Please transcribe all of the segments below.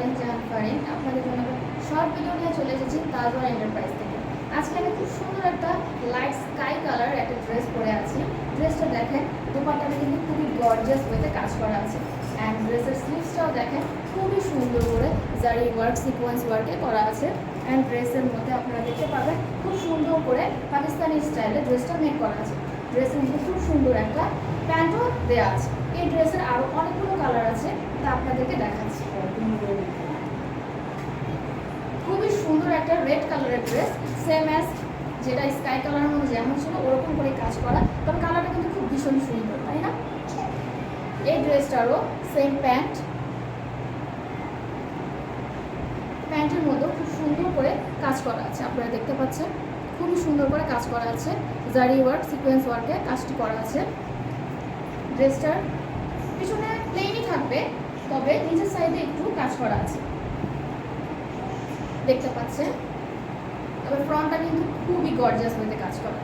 ফারিন জাহান ফারিন আপনাদের জন্য short video নিয়ে চলে এসেছি তাজওয়ার এন্টারপ্রাইজ থেকে। আজকে আমি খুব সুন্দর একটা লাইট স্কাই কালার একটা ড্রেস পরে আছি। ড্রেসটা দেখেন, দোপাট্টাটা কিন্তু খুবই গর্জিয়াস ওয়েতে কাজ করা আছে। অ্যান্ড ড্রেসের স্লিভসটাও দেখেন, খুবই সুন্দর করে জারি ওয়ার্ক সিকোয়েন্স ওয়ার্কে করা আছে। অ্যান্ড ড্রেসের মধ্যে আপনারা দেখতে পাবেন, খুব সুন্দর করে পাকিস্তানি স্টাইলে ড্রেসটা মেক করা আছে। ড্রেসের মধ্যে খুব সুন্দর একটা প্যান্টও দেওয়া আছে। এই ড্রেসের আরও অনেকগুলো কালার আছে, তা আপনাদেরকে দেখাচ্ছি। খুবই সুন্দর একটা রেড কালারের ড্রেস সেম অ্যাজ যেটা স্কাই কালারের মধ্যে যেমন ছিল, ওরকম করে কাজ করা। তবে কালারটা কিন্তু খুব ভীষণ সুন্দর, তাই না? এই ড্রেসটারও সেম প্যান্ট প্যান্টের মধ্যেও খুব সুন্দর করে কাজ করা আছে, আপনারা দেখতে পাচ্ছেন। খুবই সুন্দর করে কাজ করা আছে। জারি ওয়ার্ক সিকোয়েন্স ওয়ার্কে কাজটি করা আছে। ড্রেসটার পিছনে প্লেনই থাকবে তবে নিচের সাইডে একটু কাজ করা আছে। দেখতে পাচ্ছেন? তবে ফ্রন্টটা কিন্তু খুবই গর্জিয়াস হইতে কাজ করা।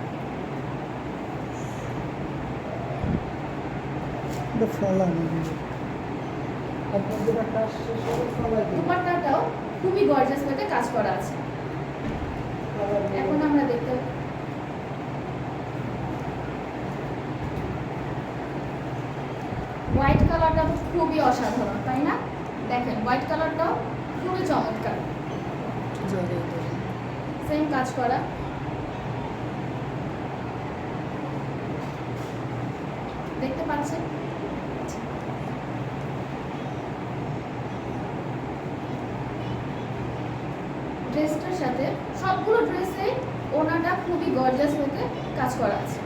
দুপাট্টাটাও খুবই গর্জিয়াস হইতে কাজ করা আছে এখন আমরা দেখতে হোয়াইট কালারটা তো খুবই অসাধারণ, তাই না? দেখেন হোয়াইট কালারটাও খুবই চমৎকার। সেম কাজ করা। দেখতে পাচ্ছেন? ড্রেসটার সাথে সবগুলো ড্রেসে ওনাটা খুবই গর্জাস হতে কাজ করা আছে।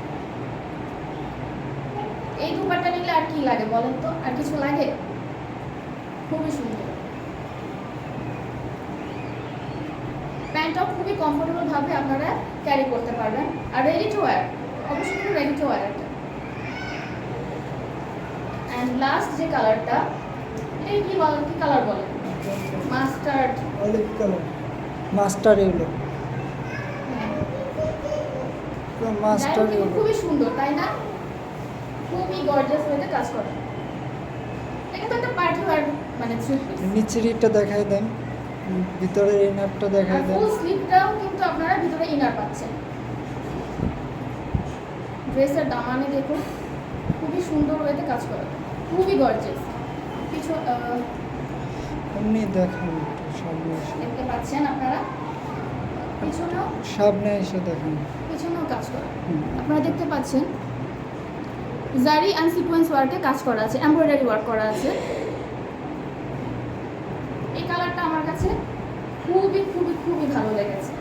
এই দুপাট্টা নিলে আর কি লাগে বলেন তো? আর কিছু লাগে? খুবই সুন্দর। প্যান্টটাও খুবই কমফোর্টেবল ভাবে আপনারা ক্যারি করতে পারবেন। আর রেডি টু ওয়্যার অবশ্যই কিন্তু রেডি টু ওয়্যার এটা। অ্যান্ড লাস্ট যে কালারটা এটা কি বল কি কালার বলে? মাস্টার্ড অলিভ কালার মাস্টার এগুলো মাস্টার এগুলো খুবই সুন্দর তাই না? খুবই গর্জিয়াস ওয়েতে কাজ করে। এটা তো একটা পার্টি ওয়্যার মানে থ্রি নিচের ইটটা দেখাই দেন ভিতরের ইনারটা দেখাই দেন। ফুল স্লিভটাও কিন্তু আপনারা ভিতরে ইনার পাচ্ছেন। ড্রেসের দামানে দেখুন খুবই সুন্দর ওয়েতে কাজ করে। খুবই গর্জিয়াস কিছু এমনি দেখান সামনে দেখতে পাচ্ছেন আপনারা? পিছনেও সামনে এসে দেখান। পিছনেও কাজ করে। আপনারা দেখতে পাচ্ছেন জারি অ্যান্ড সিকোয়েন্স ওয়ার্কে কাজ করা আছে এমব্রয়ডারি ওয়ার্ক করা আছে। এই কালারটা আমার কাছে খুবই খুবই খুবই ভালো লেগেছে।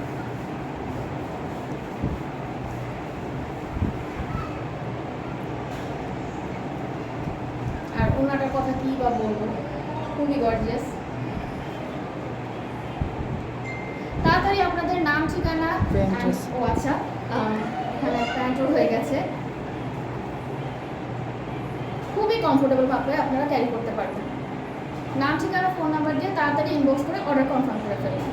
আর ওনাটার কথা কি বা বলব? খুবই গর্জিয়াস তাড়াতাড়ি আপনাদের নাম ঠিকানা ও আচ্ছা এখানে প্যান্টও হয়ে গেছে। খুবই কমফোর্টেবল ভাবে আপনারা ক্যারি করতে পারবেন। নাম ঠিকানা ফোন নাম্বার দিয়ে তাড়াতাড়ি ইনবক্স করে অর্ডার কনফার্ম করে ফেলুন।